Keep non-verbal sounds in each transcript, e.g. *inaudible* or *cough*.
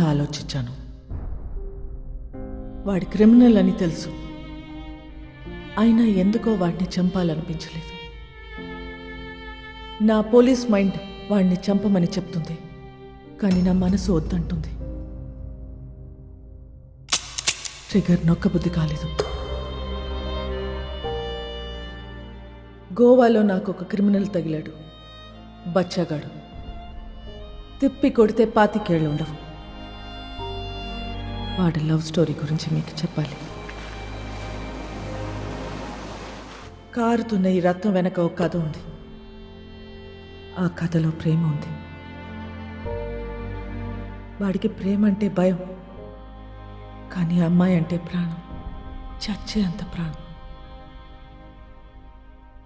ఆలోచించాను. వాడి క్రిమినల్ అని తెలుసు. అయినా ఎందుకో వాడిని చంపాలనిపించలేదు. నా పోలీస్ మైండ్ వాడిని చంపమని చెప్తుంది. కానీ నా మనసు వద్దంటుంది. ట్రిగర్ నొక్కబుద్ధి కాలేదు. గోవాలో నాకు ఒక క్రిమినల్ తగిలాడు. బచ్చగాడు. తిప్పి కొడితే పాతికేళ్ళు ఉండవు. వాడి లవ్ స్టోరీ గురించి మీకు చెప్పాలి. కారుతున్న ఈ రత్నం వెనక ఒక కథ ఉంది. ఆ కథలో ప్రేమ ఉంది. వాడికి ప్రేమ అంటే భయం. కానీ అమ్మాయి అంటే ప్రాణం. చచ్చే అంత ప్రాణం.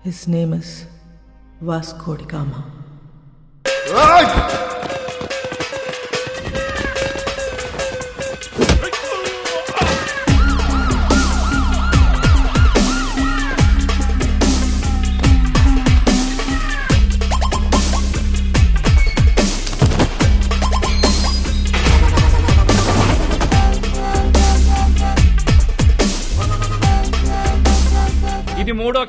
His name is Vasco da Gama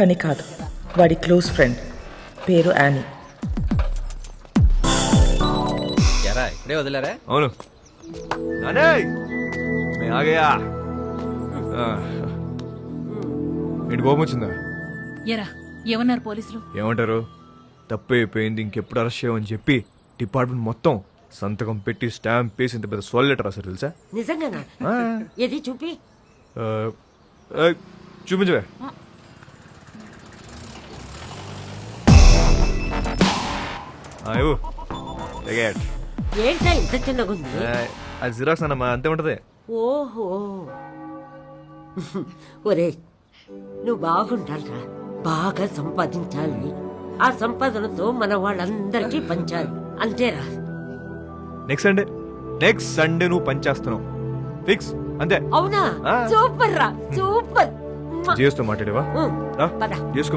కానీ కాదు వాడి క్లోజ్ ఫ్రెండ్. పేరు యానీ. ఎరా ఇప్పుడే వదిలేరా? అవును. ఆగయా ఏంటి కోపం వచ్చిందా? ఎరా ఏమన్నారు పోలీసులు? ఏమంటారు? తప్పు అయిపోయింది ఇంకెప్పుడు అరెస్ట్ చేయమని చెప్పి డిపార్ట్మెంట్ మొత్తం సంతకం పెట్టి స్టాంప్ వేసి ఇంత పెద్ద సోల్ లెటర్ రాశారు తెలుసా? నిజంగానా? ఆ, ఏది చూపి? చూపించవే. ఇవ్వు. తెగేయ్. ఏంటా ఇంత చిన్నగుంది అది జిరాక్స్ అన్నమా అంతే ఉంటది. ఓహో. ఒరే నువ్వు బాగుండాలిరా. బాగా సంపాదించాలి. ఆ సంపాదనతో మన వాళ్ళందరికీ పంచాలి. అంతేరా. నెక్స్ట్ సండే నెక్స్ట్ సండే నువ్వు పనిచేస్తున్నావు ఫిక్స్ అంతే. అవునా. సూపర్ రా సూపర్. మ్మ. జియోస్తో మాట్లాడేవా? పద. జియోస్కో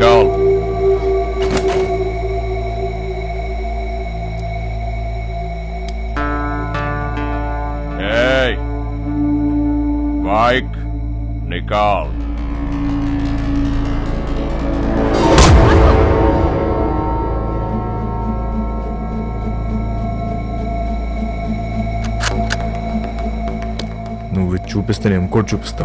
Nicole. Hey, Mike, Nicole. నువ్వు ఇది చూపిస్తే నేను ఇంకోటి చూపిస్తా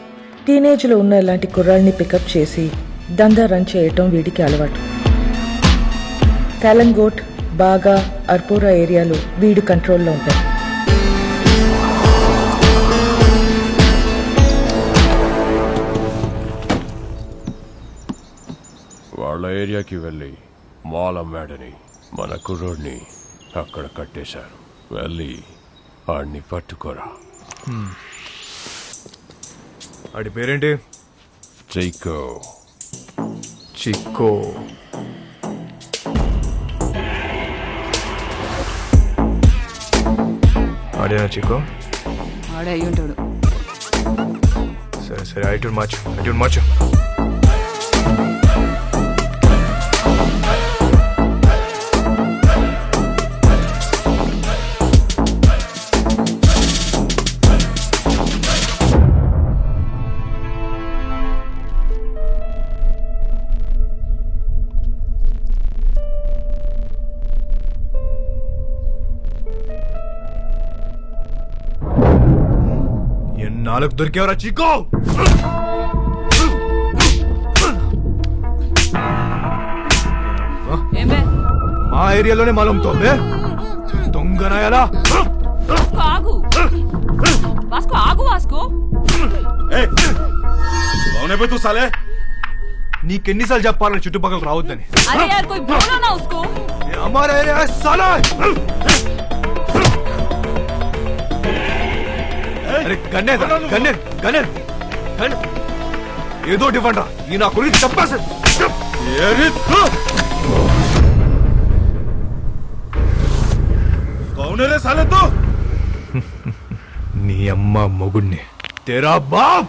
టీనేజ్లో ఉన్న ఇలాంటి కుర్రాళ్ళని పికప్ చేసి దందా రన్ చేయటం వీడికి అలవాటు. కాలంగోట్ బాగా అర్పోరా ఏరియాలు వీడి కంట్రోల్లో ఉంటాయి వాళ్ళ ఏరియాకి వెళ్ళి మాల్ అమ్మాడని మన కుర్రోడిని అక్కడ కట్టేశారు. వెళ్ళి ఆడిని పట్టుకోరా. ఆడి పేరేంటి? చైకో చిక్కో. ఆడేనా చిక్కో? ఆడే అయ్యి ఉంటాడు. సరే సరే ఐటూన్ మార్చు ఐటూన్ మార్చు. ఎన్నాళ్ళకు దొరికేవరా చిక్కో ఏమే మా ఏరియాలోనే మలంతోంది దొంగనాయాలా వాస్కో ఆగు వాస్కో ఆగు వాస్కో నీకెన్నిసార్లు చెప్పాలని చుట్టుపక్కల రావద్దని अरे यार कोई बोलो ना उसको ये हमारा एरिया है साला అరే గన్నే గన్నే గన్నే గన్ ఏదో రా ఈ నా గురించి చెప్పాల్సి *laughs* నీ అమ్మ మొగుణ్ణి. తెరా Bob.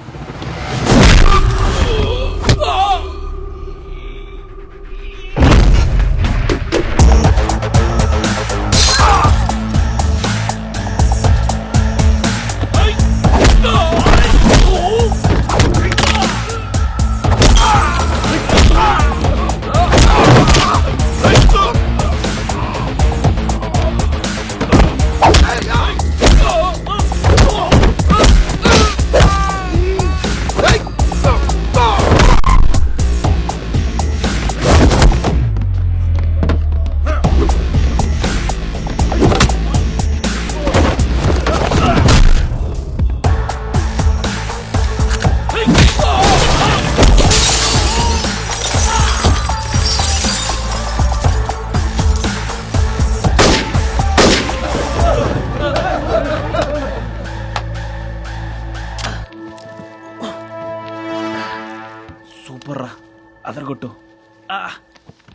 అదరగొట్టు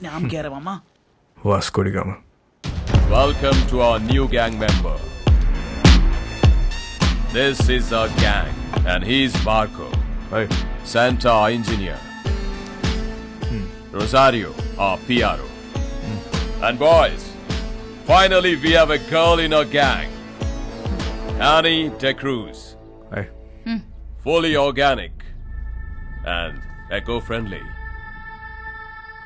NAM కేరవమ్మా Vasco da Gama Welcome to our new gang member. This is our gang, and he's Marco, hi Santa our engineer. Rosario, our PRO. And boys, finally we have a girl in our gang. Annie De Cruz, hi fully organic and eco-friendly.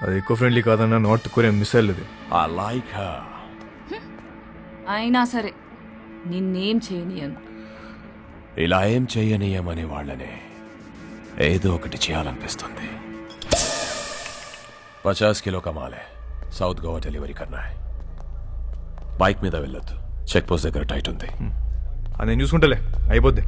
అది ఎక్కువ friendly కాదన్న north Korean missile ఇది. I like her. అయినా సరే నిన్నేం చేయనియను. ఇలా ఏం చెయ్యనీయమనే వాళ్ళనే ఏదో ఒకటి చేయాలనిపిస్తుంది. పచాస్ కిలో కమాలే సౌత్ గోవా డెలివరీ కన్నా బైక్ మీద వెళ్ళొద్దు చెక్ పోస్ట్ దగ్గర టైట్ ఉంది. అది నేను చూసుకుంటలే అయిపోద్ది.